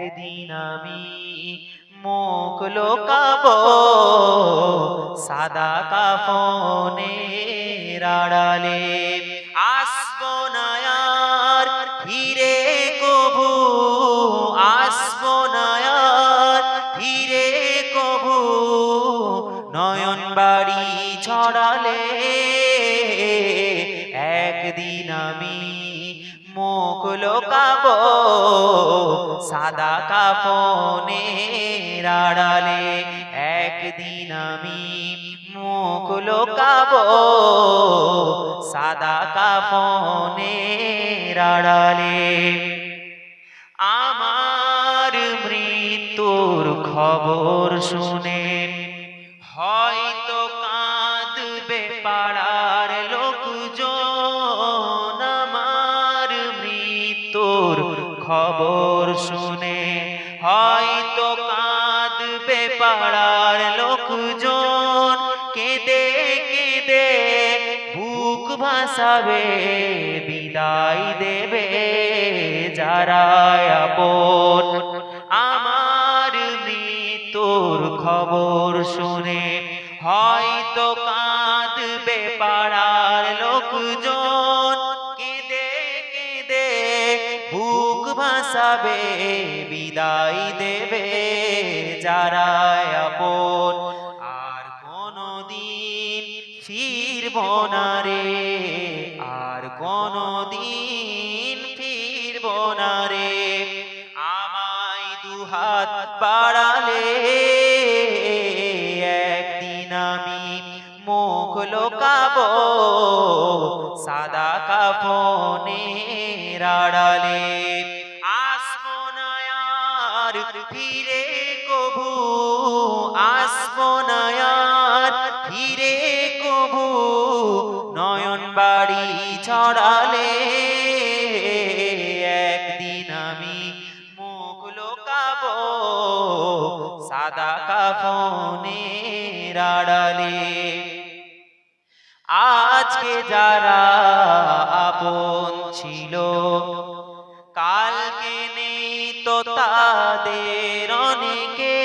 একদিন আমি মুখ লোকাব, সাদা কাফনে রাড়ালে আসব না আর ফিরে কবু, আসব না আর ফিরে কবু। নয়ন বাড়ি ছড়ালে, একদিন আমি মুখ লোকাব সাদা কাফনে রাড়ালে একদিন আমি মুখ লোকাব সাদা কাফনে রাড়ালে আমার মৃত্যুর খবর শুনে হয়তো মৃত্যুর খবর শুনে হয়তো কাঁদবে পাড়ার লোকজন। কেঁদে কেঁদে বুক ভাসাবে, বিদায় দেবে যারা আপন। আমার মৃত্যুর খবর শুনে হয়তো কাঁদবে পাড়ার লোকজন। বুক ভাসাবে, বিদায় দেবে যারা আপন। আর কোনদিন ফিরব না রে, আর কোনদিন ফিরব না রে। আমায় দুহাত বাড়ালে, একদিন আমি মুখ লোকাব, সাদা কাফনে রাড়ালে আসব ফিরে কবু। আসব ফিরে কবু। নয়ন বাড়ি ছড়ালে। একদিন আমি মুখ লোকাব, সাদা কাফনে রাড়ালে আজকে যারা আপন ছিল কালকে নেই তো তাদের অনেকে।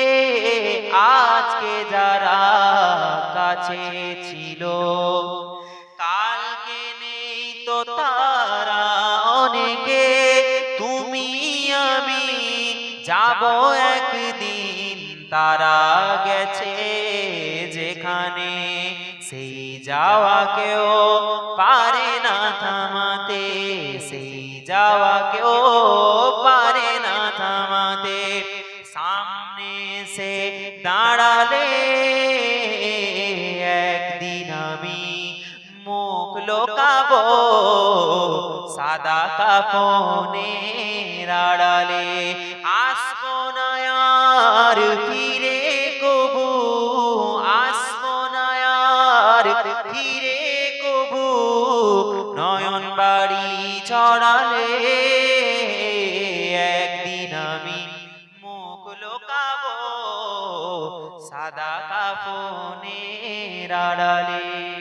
আজকে যারা কাছে ছিল কালকে নেই তো তারা অনেকে। তুমি আমি যাব একদিন তারা গেছে। সেই যাওয়া কেউ পারে না থামাতে, সেই যাওয়া কেউ পারে না থামাতে। সামনে সে দাঁড়ালে একদিন আমি মুখ লোকাব, সাদা কাফনে রাড়ালে, আসব না আর ফিরে বাড়ি ছড়ালে একদিন আমি মুখ লোকাব সাদা কাফনে রাড়ালে